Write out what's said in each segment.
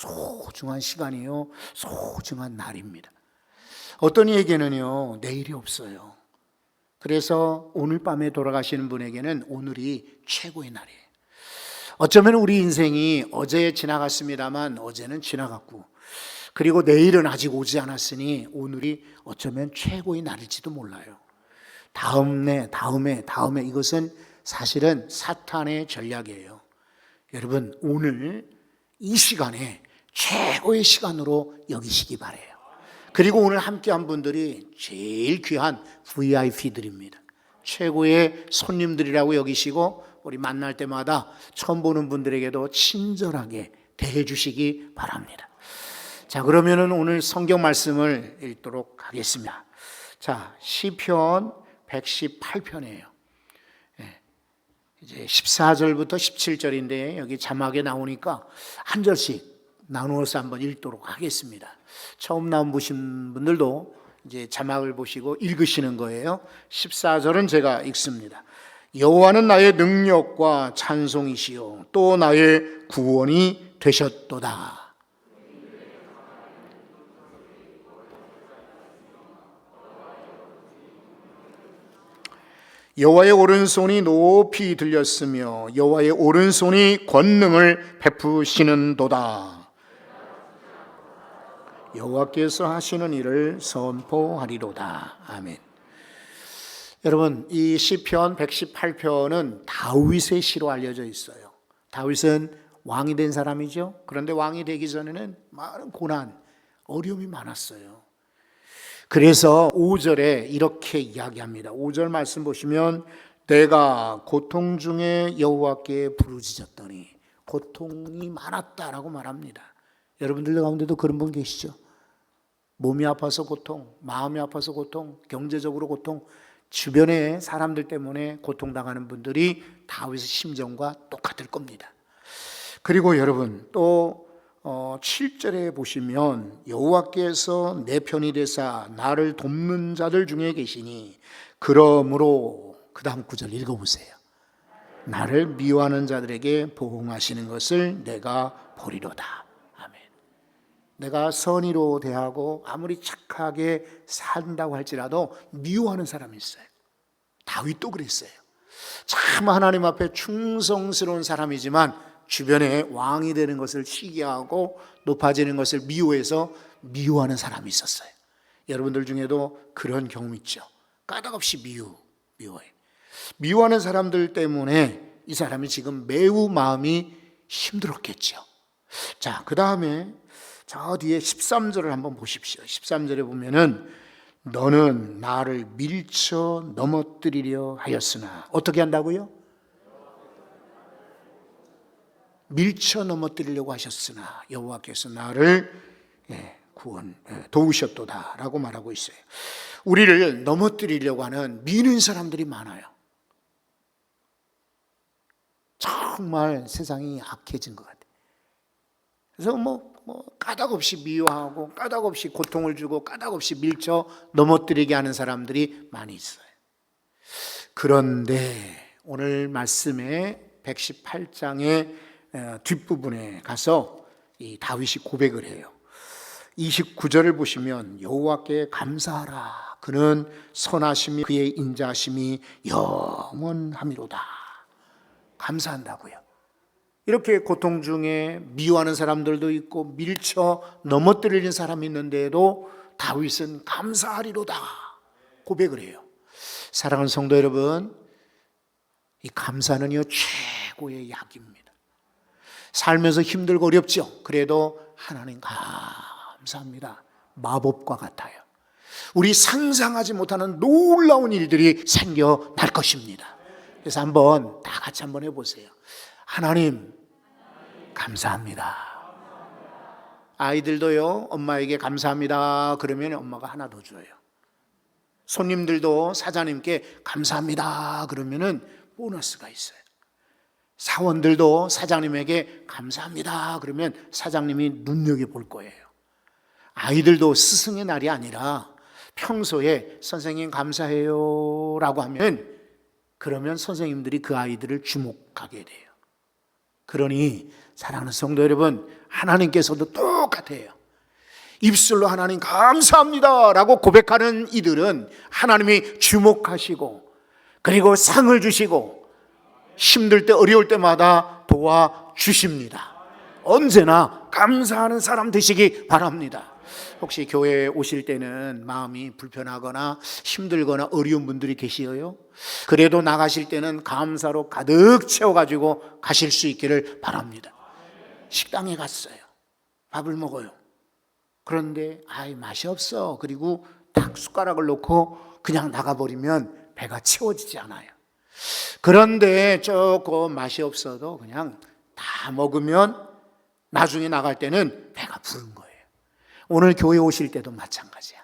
소중한 시간이요. 소중한 날입니다. 어떤 이에게는요, 내일이 없어요. 그래서 오늘 밤에 돌아가시는 분에게는 오늘이 최고의 날이에요. 어쩌면 우리 인생이 어제 지나갔습니다만 어제는 지나갔고 그리고 내일은 아직 오지 않았으니 오늘이 어쩌면 최고의 날일지도 몰라요. 다음에, 다음에, 다음에 이것은 사실은 사탄의 전략이에요. 여러분, 오늘 이 시간에 최고의 시간으로 여기시기 바래요. 그리고 오늘 함께 한 분들이 제일 귀한 VIP들입니다. 최고의 손님들이라고 여기시고 우리 만날 때마다 처음 보는 분들에게도 친절하게 대해 주시기 바랍니다. 자, 그러면은 오늘 성경 말씀을 읽도록 하겠습니다. 자, 시편 118편이에요. 예, 이제 14절부터 17절인데 여기 자막에 나오니까 한 절씩 나누어서 한번 읽도록 하겠습니다. 처음 나온 보신 분들도 이제 자막을 보시고 읽으시는 거예요. 14절은 제가 읽습니다. 여호와는 나의 능력과 찬송이시요 또 나의 구원이 되셨도다. 여호와의 오른손이 높이 들렸으며 여호와의 오른손이 권능을 베푸시는도다. 여호와께서 하시는 일을 선포하리로다. 아멘. 여러분, 이 시편 118편은 다윗의 시로 알려져 있어요. 다윗은 왕이 된 사람이죠. 그런데 왕이 되기 전에는 많은 고난, 어려움이 많았어요. 그래서 5절에 이렇게 이야기합니다. 5절 말씀 보시면 내가 고통 중에 여호와께 부르짖었더니 고통이 많았다라고 말합니다. 여러분들 가운데도 그런 분 계시죠? 몸이 아파서 고통, 마음이 아파서 고통, 경제적으로 고통, 주변의 사람들 때문에 고통당하는 분들이 다윗의 심정과 똑같을 겁니다. 그리고 여러분 또 어, 7절에 보시면 여호와께서 내 편이 되사 나를 돕는 자들 중에 계시니 그러므로 그 다음 구절 읽어보세요. 나를 미워하는 자들에게 보응하시는 것을 내가 보리로다. 내가 선의로 대하고 아무리 착하게 산다고 할지라도 미워하는 사람이 있어요. 다윗도 그랬어요. 참 하나님 앞에 충성스러운 사람이지만 주변에 왕이 되는 것을 시기하고 높아지는 것을 미워해서 미워하는 사람이 있었어요. 여러분들 중에도 그런 경험 있죠. 까닭없이 미워, 미워해. 미워하는 사람들 때문에 이 사람이 지금 매우 마음이 힘들었겠죠. 자, 그 다음에 저 뒤에 13절을 한번 보십시오. 13절에 보면은 너는 나를 밀쳐 넘어뜨리려 하였으나 어떻게 한다고요? 밀쳐 넘어뜨리려고 하셨으나 여호와께서 나를 예, 구원 예, 도우셨도다라고 말하고 있어요. 우리를 넘어뜨리려고 하는 미는 사람들이 많아요. 정말 세상이 악해진 것 같아요. 그래서 뭐, 뭐 까닭 없이 미워하고 까닭 없이 고통을 주고 까닭 없이 밀쳐 넘어뜨리게 하는 사람들이 많이 있어요. 그런데 오늘 말씀에 118장의 뒷부분에 가서 이 다윗이 고백을 해요. 29절을 보시면 여호와께 감사하라. 그는 선하심이 그의 인자심이 영원함이로다. 감사한다고요. 이렇게 고통 중에 미워하는 사람들도 있고 밀쳐 넘어뜨리는 사람이 있는데도 다윗은 감사하리로다 고백을 해요. 사랑하는 성도 여러분, 이 감사는요 최고의 약입니다. 살면서 힘들고 어렵죠. 그래도 하나님 감사합니다. 마법과 같아요. 우리 상상하지 못하는 놀라운 일들이 생겨날 것입니다. 그래서 한번 다 같이 한번 해보세요. 하나님, 감사합니다. 아이들도요, 엄마에게 감사합니다. 그러면 엄마가 하나 더 줘요. 손님들도 사장님께 감사합니다. 그러면은 보너스가 있어요. 사원들도 사장님에게 감사합니다. 그러면 사장님이 눈여겨볼 거예요. 아이들도 스승의 날이 아니라 평소에 선생님 감사해요 라고 하면 그러면 선생님들이 그 아이들을 주목하게 돼요. 그러니 사랑하는 성도 여러분, 하나님께서도 똑같아요. 입술로 하나님 감사합니다 라고 고백하는 이들은 하나님이 주목하시고 그리고 상을 주시고 힘들 때 어려울 때마다 도와 주십니다. 언제나 감사하는 사람 되시기 바랍니다. 혹시 교회에 오실 때는 마음이 불편하거나 힘들거나 어려운 분들이 계시어요? 그래도 나가실 때는 감사로 가득 채워가지고 가실 수 있기를 바랍니다. 식당에 갔어요. 밥을 먹어요. 그런데 아이 맛이 없어. 그리고 딱 숟가락을 놓고 그냥 나가버리면 배가 채워지지 않아요. 그런데 조금 맛이 없어도 그냥 다 먹으면 나중에 나갈 때는 배가 부른 거예요. 오늘 교회 오실 때도 마찬가지야.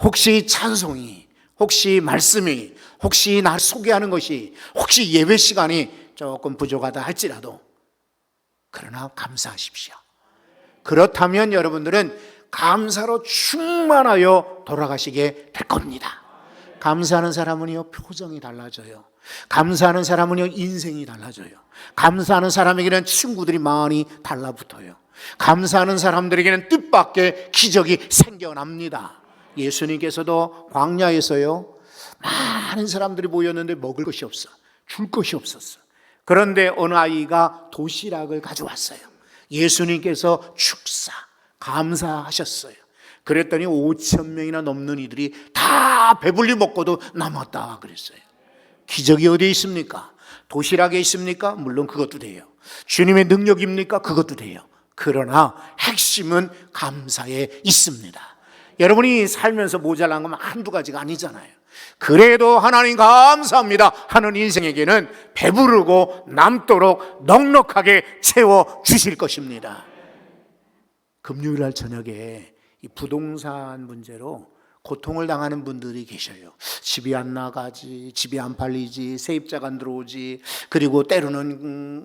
혹시 찬송이, 혹시 말씀이, 혹시 날 소개하는 것이, 혹시 예배 시간이 조금 부족하다 할지라도 그러나 감사하십시오. 그렇다면 여러분들은 감사로 충만하여 돌아가시게 될 겁니다. 감사하는 사람은요, 표정이 달라져요. 감사하는 사람은요, 인생이 달라져요. 감사하는 사람에게는 친구들이 많이 달라붙어요. 감사하는 사람들에게는 뜻밖의 기적이 생겨납니다. 예수님께서도 광야에서요, 많은 사람들이 모였는데 먹을 것이 없어. 줄 것이 없었어. 그런데 어느 아이가 도시락을 가져왔어요. 예수님께서 축사, 감사하셨어요. 그랬더니 5천 명이나 넘는 이들이 다 배불리 먹고도 남았다 그랬어요. 기적이 어디에 있습니까? 도시락에 있습니까? 물론 그것도 돼요. 주님의 능력입니까? 그것도 돼요. 그러나 핵심은 감사에 있습니다. 여러분이 살면서 모자란 건 한두 가지가 아니잖아요. 그래도 하나님 감사합니다 하는 인생에게는 배부르고 남도록 넉넉하게 채워 주실 것입니다. 금요일 날 저녁에 이 부동산 문제로 고통을 당하는 분들이 계셔요. 집이 안 나가지, 집이 안 팔리지, 세입자가 안 들어오지, 그리고 때로는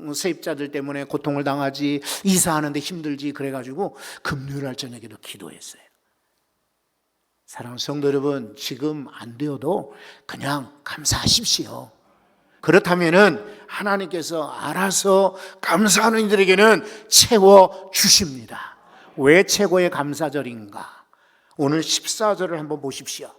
음, 세입자들 때문에 고통을 당하지, 이사하는데 힘들지, 그래가지고 금요일 날 저녁에도 기도했어요. 사랑하는 성도 여러분, 지금 안 되어도 그냥 감사하십시오. 그렇다면은 하나님께서 알아서 감사하는 이들에게는 채워 주십니다. 왜 최고의 감사절인가? 오늘 14절을 한번 보십시오.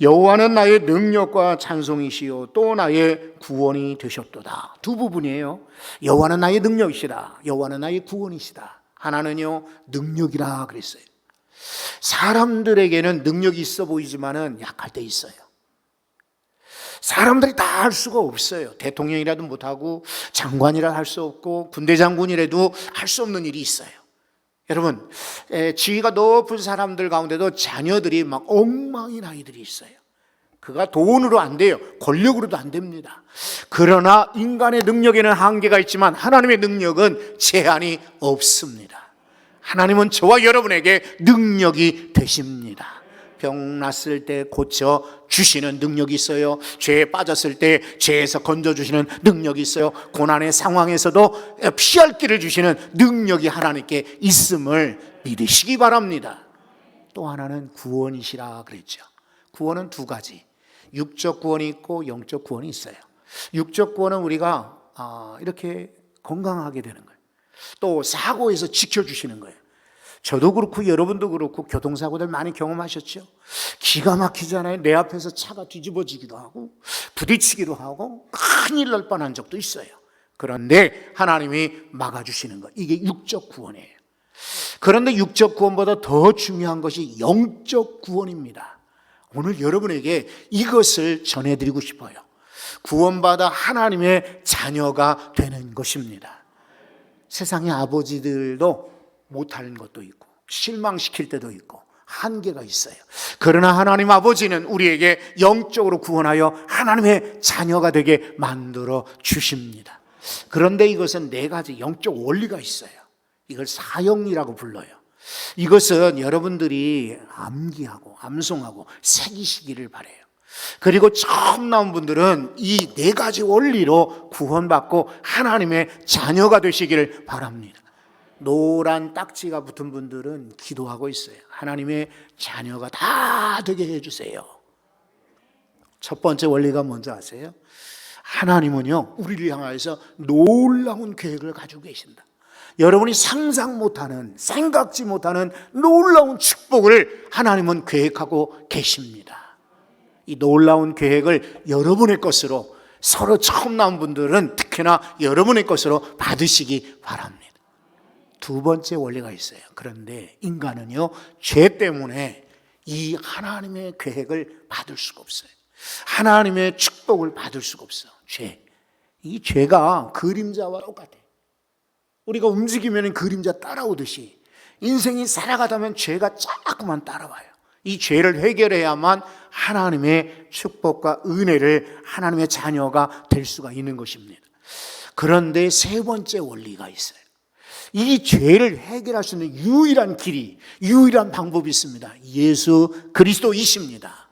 여호와는 나의 능력과 찬송이시요 또 나의 구원이 되셨도다. 두 부분이에요. 여호와는 나의 능력이시다. 여호와는 나의 구원이시다. 하나는요 능력이라 그랬어요. 사람들에게는 능력이 있어 보이지만은 약할 때 있어요. 사람들이 다 할 수가 없어요. 대통령이라도 못하고 장관이라 할 수 없고 군대 장군이라도 할 수 없는 일이 있어요. 여러분, 에, 지위가 높은 사람들 가운데도 자녀들이 막 엉망인 아이들이 있어요. 그가 돈으로 안 돼요. 권력으로도 안 됩니다. 그러나 인간의 능력에는 한계가 있지만 하나님의 능력은 제한이 없습니다. 하나님은 저와 여러분에게 능력이 되십니다. 병 났을 때 고쳐 주시는 능력이 있어요. 죄에 빠졌을 때 죄에서 건져 주시는 능력이 있어요. 고난의 상황에서도 피할 길을 주시는 능력이 하나님께 있음을 믿으시기 바랍니다. 또 하나는 구원이시라 그랬죠. 구원은 두 가지. 육적 구원이 있고 영적 구원이 있어요. 육적 구원은 우리가 아, 이렇게 건강하게 되는 거예요. 또 사고에서 지켜주시는 거예요. 저도 그렇고 여러분도 그렇고 교통사고들 많이 경험하셨죠? 기가 막히잖아요. 내 앞에서 차가 뒤집어지기도 하고 부딪히기도 하고 큰일 날 뻔한 적도 있어요. 그런데 하나님이 막아주시는 것. 이게 육적 구원이에요. 그런데 육적 구원보다 더 중요한 것이 영적 구원입니다. 오늘 여러분에게 이것을 전해드리고 싶어요. 구원받아 하나님의 자녀가 되는 것입니다. 세상의 아버지들도 못하는 것도 있고, 실망시킬 때도 있고, 한계가 있어요. 그러나 하나님 아버지는 우리에게 영적으로 구원하여 하나님의 자녀가 되게 만들어 주십니다. 그런데 이것은 네 가지 영적 원리가 있어요. 이걸 사형이라고 불러요. 이것은 여러분들이 암기하고 암송하고 새기시기를 바래요. 그리고 처음 나온 분들은 이 네 가지 원리로 구원받고 하나님의 자녀가 되시기를 바랍니다. 노란 딱지가 붙은 분들은 기도하고 있어요. 하나님의 자녀가 다 되게 해주세요. 첫 번째 원리가 뭔지 아세요? 하나님은요, 우리를 향하여서 놀라운 계획을 가지고 계신다. 여러분이 상상 못하는, 생각지 못하는 놀라운 축복을 하나님은 계획하고 계십니다. 이 놀라운 계획을 여러분의 것으로 서로 처음 나온 분들은 특히나 여러분의 것으로 받으시기 바랍니다. 두 번째 원리가 있어요. 그런데 인간은요, 죄 때문에 이 하나님의 계획을 받을 수가 없어요. 하나님의 축복을 받을 수가 없어. 죄. 이 죄가 그림자와 똑같아요. 우리가 움직이면 그림자 따라오듯이 인생이 살아가다면 죄가 자꾸만 따라와요. 이 죄를 해결해야만 하나님의 축복과 은혜를 하나님의 자녀가 될 수가 있는 것입니다. 그런데 세 번째 원리가 있어요. 이 죄를 해결할 수 있는 유일한 길이, 유일한 방법이 있습니다. 예수 그리스도이십니다.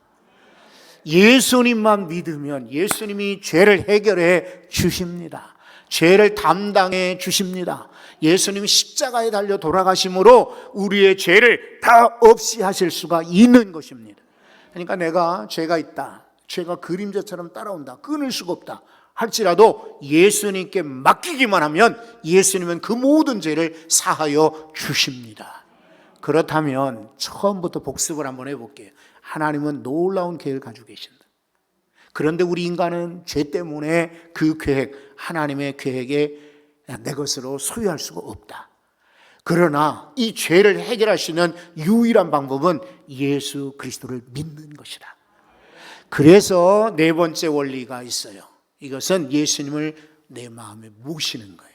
예수님만 믿으면 예수님이 죄를 해결해 주십니다. 죄를 담당해 주십니다. 예수님이 십자가에 달려 돌아가심으로 우리의 죄를 다 없이 하실 수가 있는 것입니다. 그러니까 내가 죄가 있다. 죄가 그림자처럼 따라온다. 끊을 수가 없다. 할지라도 예수님께 맡기기만 하면 예수님은 그 모든 죄를 사하여 주십니다. 그렇다면 처음부터 복습을 한번 해볼게요. 하나님은 놀라운 계획을 가지고 계신다. 그런데 우리 인간은 죄 때문에 그 계획, 하나님의 계획에 내 것으로 소유할 수가 없다. 그러나 이 죄를 해결할 수 있는 유일한 방법은 예수 그리스도를 믿는 것이다. 그래서 네 번째 원리가 있어요. 이것은 예수님을 내 마음에 모시는 거예요.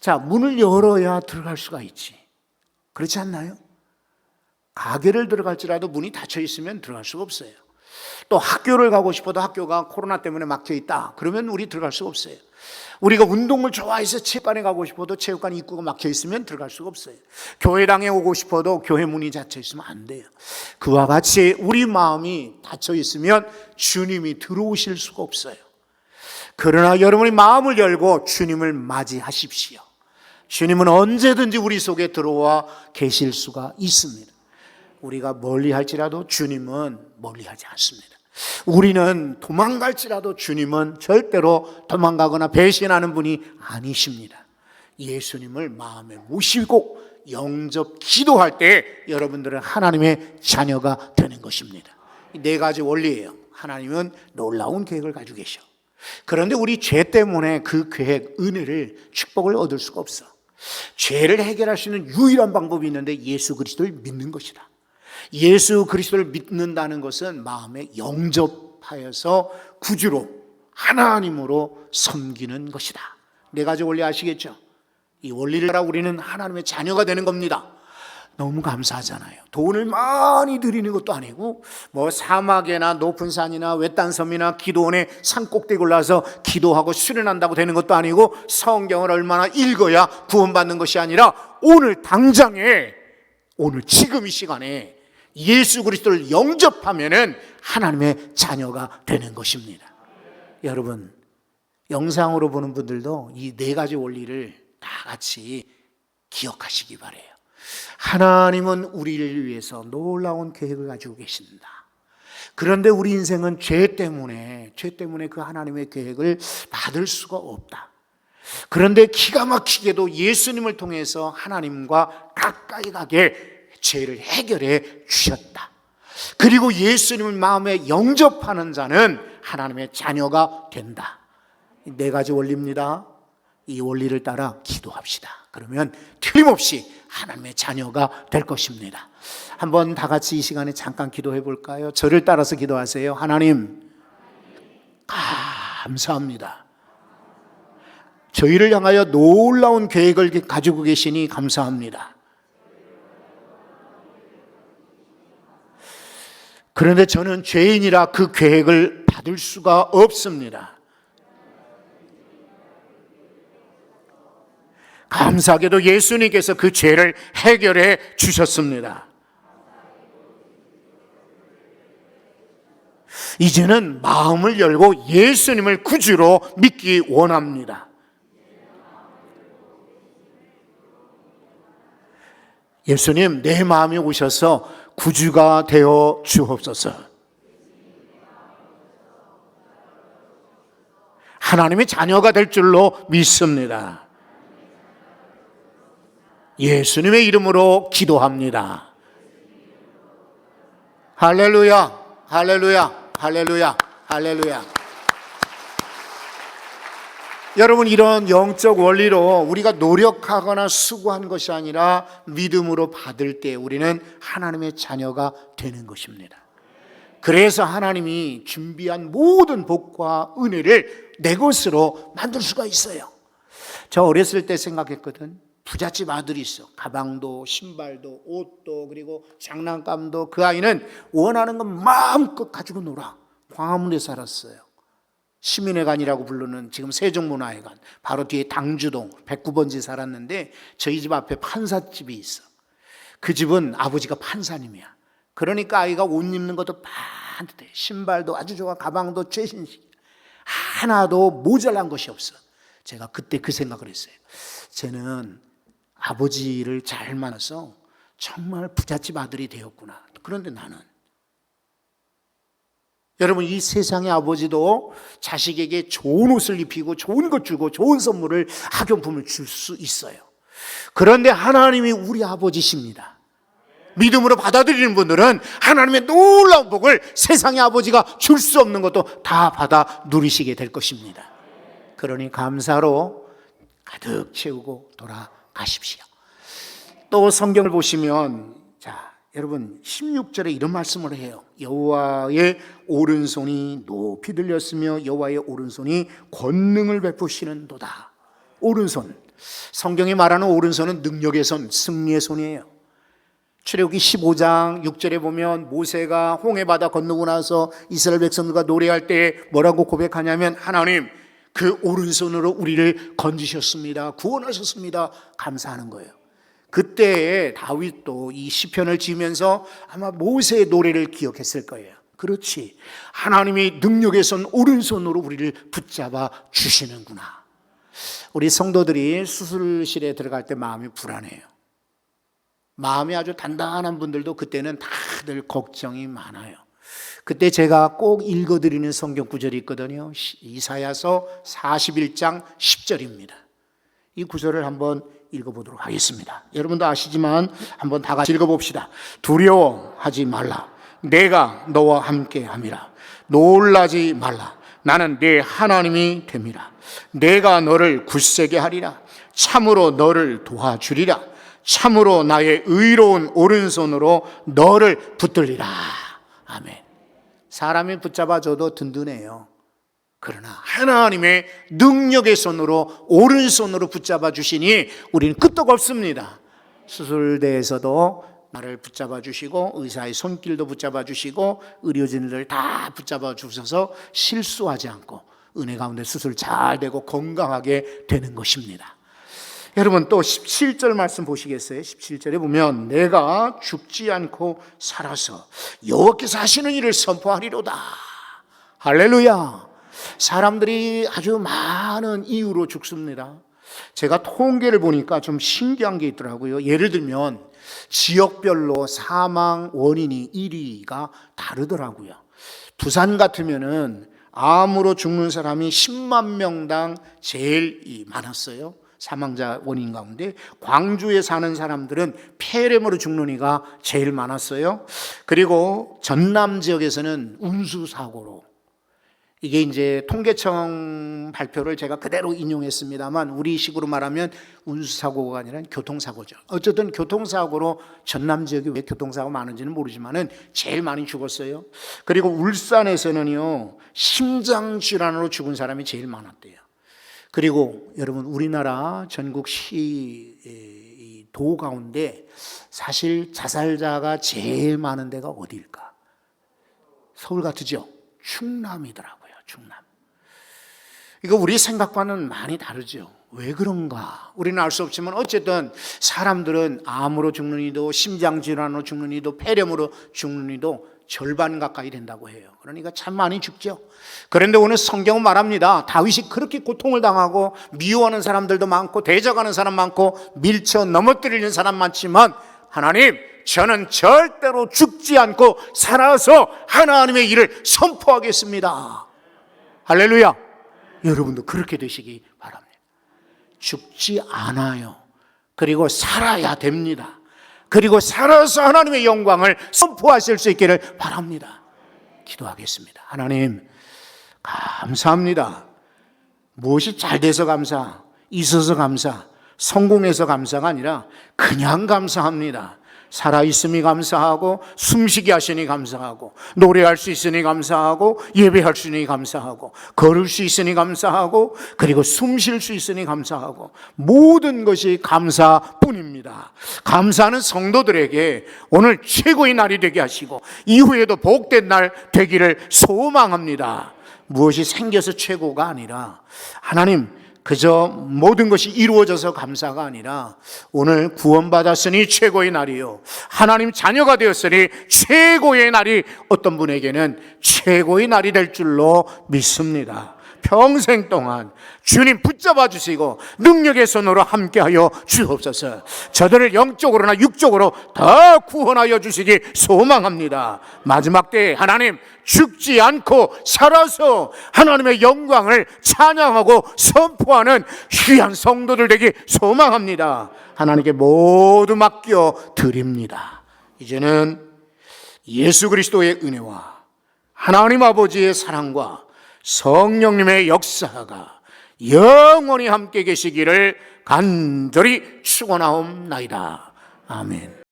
자, 문을 열어야 들어갈 수가 있지. 그렇지 않나요? 가게를 들어갈지라도 문이 닫혀 있으면 들어갈 수가 없어요. 또 학교를 가고 싶어도 학교가 코로나 때문에 막혀 있다. 그러면 우리 들어갈 수가 없어요. 우리가 운동을 좋아해서 체육관에 가고 싶어도 체육관 입구가 막혀 있으면 들어갈 수가 없어요. 교회당에 오고 싶어도 교회 문이 닫혀 있으면 안 돼요. 그와 같이 우리 마음이 닫혀 있으면 주님이 들어오실 수가 없어요. 그러나 여러분이 마음을 열고 주님을 맞이하십시오. 주님은 언제든지 우리 속에 들어와 계실 수가 있습니다. 우리가 멀리 할지라도 주님은 멀리 하지 않습니다. 우리는 도망갈지라도 주님은 절대로 도망가거나 배신하는 분이 아니십니다. 예수님을 마음에 모시고 영접 기도할 때 여러분들은 하나님의 자녀가 되는 것입니다. 네 가지 원리예요. 하나님은 놀라운 계획을 가지고 계셔. 그런데 우리 죄 때문에 그 계획, 은혜를, 축복을 얻을 수가 없어. 죄를 해결할 수 있는 유일한 방법이 있는데 예수 그리스도를 믿는 것이다. 예수 그리스도를 믿는다는 것은 마음에 영접하여서 구주로 하나님으로 섬기는 것이다. 네 가지 원리 아시겠죠? 이 원리를 따라 우리는 하나님의 자녀가 되는 겁니다. 너무 감사하잖아요. 돈을 많이 드리는 것도 아니고 뭐 사막이나 높은 산이나 외딴 섬이나 기도원에 산 꼭대기 올라서 기도하고 수련한다고 되는 것도 아니고 성경을 얼마나 읽어야 구원받는 것이 아니라 오늘 당장에 오늘 지금 이 시간에 예수 그리스도를 영접하면은 하나님의 자녀가 되는 것입니다. 여러분 영상으로 보는 분들도 이 네 가지 원리를 다 같이 기억하시기 바래요. 하나님은 우리를 위해서 놀라운 계획을 가지고 계신다. 그런데 우리 인생은 죄 때문에, 죄 때문에 그 하나님의 계획을 받을 수가 없다. 그런데 기가 막히게도 예수님을 통해서 하나님과 가까이 가게 죄를 해결해 주셨다. 그리고 예수님을 마음에 영접하는 자는 하나님의 자녀가 된다. 네 가지 원리입니다. 이 원리를 따라 기도합시다. 그러면 틀림없이 하나님의 자녀가 될 것입니다. 한번 다 같이 이 시간에 잠깐 기도해 볼까요? 저를 따라서 기도하세요. 하나님, 감사합니다. 저희를 향하여 놀라운 계획을 가지고 계시니 감사합니다. 그런데 저는 죄인이라 그 계획을 받을 수가 없습니다. 감사하게도 예수님께서 그 죄를 해결해 주셨습니다. 이제는 마음을 열고 예수님을 구주로 믿기 원합니다. 예수님, 내 마음에 오셔서 구주가 되어 주옵소서. 하나님의 자녀가 될 줄로 믿습니다. 예수님의 이름으로 기도합니다. 할렐루야, 할렐루야, 할렐루야, 할렐루야. 여러분 이런 영적 원리로 우리가 노력하거나 수고한 것이 아니라 믿음으로 받을 때 우리는 하나님의 자녀가 되는 것입니다. 그래서 하나님이 준비한 모든 복과 은혜를 내 것으로 만들 수가 있어요. 저 어렸을 때 생각했거든. 부잣집 아들이 있어. 가방도, 신발도, 옷도, 그리고 장난감도 그 아이는 원하는 건 마음껏 가지고 놀아. 광화문에 살았어요. 시민회관이라고 부르는 지금 세종문화회관 바로 뒤에 당주동 109번지 살았는데 저희 집 앞에 판사집이 있어. 그 집은 아버지가 판사님이야. 그러니까 아이가 옷 입는 것도 반듯해. 신발도 아주 좋아. 가방도 최신식. 하나도 모자란 것이 없어. 제가 그때 그 생각을 했어요. 쟤는 아버지를 잘 만나서 정말 부잣집 아들이 되었구나. 그런데 나는 여러분 이 세상의 아버지도 자식에게 좋은 옷을 입히고 좋은 것 주고 좋은 선물을 학용품을 줄 수 있어요. 그런데 하나님이 우리 아버지십니다. 믿음으로 받아들이는 분들은 하나님의 놀라운 복을 세상의 아버지가 줄 수 없는 것도 다 받아 누리시게 될 것입니다. 그러니 감사로 가득 채우고 돌아가십시오. 또 성경을 보시면 자, 여러분 16절에 이런 말씀을 해요. 여호와의 오른손이 높이 들렸으며 여호와의 오른손이 권능을 베푸시는도다. 오른손. 성경이 말하는 오른손은 능력의 손, 승리의 손이에요. 출애굽기 15장 6절에 보면 모세가 홍해 바다 건너고 나서 이스라엘 백성들과 노래할 때 뭐라고 고백하냐면 하나님 그 오른손으로 우리를 건지셨습니다. 구원하셨습니다. 감사하는 거예요. 그때 다윗도 이 시편을 지으면서 아마 모세의 노래를 기억했을 거예요. 그렇지. 하나님이 능력의 손 오른손으로 우리를 붙잡아 주시는구나. 우리 성도들이 수술실에 들어갈 때 마음이 불안해요. 마음이 아주 단단한 분들도 그때는 다들 걱정이 많아요. 그때 제가 꼭 읽어드리는 성경 구절이 있거든요. 이사야서 41장 10절입니다. 이 구절을 한번 읽어보도록 하겠습니다. 여러분도 아시지만 한번 다 같이 읽어봅시다. 두려워하지 말라. 내가 너와 함께 함이라. 놀라지 말라. 나는 내 하나님이 됨이라. 내가 너를 굳세게 하리라. 참으로 너를 도와주리라. 참으로 나의 의로운 오른손으로 너를 붙들리라. 아멘. 사람이 붙잡아줘도 든든해요. 그러나 하나님의 능력의 손으로 오른손으로 붙잡아 주시니 우리는 끄떡 없습니다. 수술대에서도 나를 붙잡아 주시고 의사의 손길도 붙잡아 주시고 의료진들 다 붙잡아 주셔서 실수하지 않고 은혜 가운데 수술 잘 되고 건강하게 되는 것입니다. 여러분 또 17절 말씀 보시겠어요? 17절에 보면 내가 죽지 않고 살아서 여호와께서 하시는 일을 선포하리로다. 할렐루야. 사람들이 아주 많은 이유로 죽습니다. 제가 통계를 보니까 좀 신기한 게 있더라고요. 예를 들면 지역별로 사망 원인이 1위가 다르더라고요. 부산 같으면은 암으로 죽는 사람이 10만 명당 제일 많았어요. 사망자 원인 가운데 광주에 사는 사람들은 폐렴으로 죽는 이가 제일 많았어요. 그리고 전남 지역에서는 운수 사고로 이게 이제 통계청 발표를 제가 그대로 인용했습니다만 우리식으로 말하면 운수사고가 아니라 교통사고죠. 어쨌든 교통사고로 전남 지역이 왜 교통사고 많은지는 모르지만은 제일 많이 죽었어요. 그리고 울산에서는요 심장 질환으로 죽은 사람이 제일 많았대요. 그리고 여러분 우리나라 전국 시 도 가운데 사실 자살자가 제일 많은 데가 어디일까? 서울 같으죠? 충남이더라고요. 충남. 이거 우리 생각과는 많이 다르죠. 왜 그런가? 우리는 알 수 없지만 어쨌든 사람들은 암으로 죽는 이도 심장질환으로 죽는 이도 폐렴으로 죽는 이도 절반 가까이 된다고 해요. 그러니까 참 많이 죽죠. 그런데 오늘 성경은 말합니다. 다윗이 그렇게 고통을 당하고 미워하는 사람들도 많고 대적하는 사람 많고 밀쳐 넘어뜨리는 사람 많지만 하나님 저는 절대로 죽지 않고 살아서 하나님의 일을 선포하겠습니다. 할렐루야. 여러분도 그렇게 되시기 바랍니다. 죽지 않아요. 그리고 살아야 됩니다. 그리고 살아서 하나님의 영광을 선포하실 수 있기를 바랍니다. 기도하겠습니다. 하나님, 감사합니다. 무엇이 잘 돼서 감사, 있어서 감사, 성공해서 감사가 아니라 그냥 감사합니다. 살아있음이 감사하고 숨쉬게 하시니 감사하고 노래할 수 있으니 감사하고 예배할 수 있으니 감사하고 걸을 수 있으니 감사하고 그리고 숨 쉴 수 있으니 감사하고 모든 것이 감사뿐입니다. 감사는 성도들에게 오늘 최고의 날이 되게 하시고 이후에도 복된 날 되기를 소망합니다. 무엇이 생겨서 최고가 아니라 하나님 그저 모든 것이 이루어져서 감사가 아니라 오늘 구원받았으니 최고의 날이요. 하나님 자녀가 되었으니 최고의 날이 어떤 분에게는 최고의 날이 될 줄로 믿습니다. 평생 동안 주님 붙잡아 주시고 능력의 손으로 함께하여 주옵소서. 저들을 영적으로나 육적으로 더 구원하여 주시기 소망합니다. 마지막 때에 하나님 죽지 않고 살아서 하나님의 영광을 찬양하고 선포하는 귀한 성도들 되기 소망합니다. 하나님께 모두 맡겨 드립니다. 이제는 예수 그리스도의 은혜와 하나님 아버지의 사랑과 성령님의 역사가 영원히 함께 계시기를 간절히 축원하옵나이다. 아멘.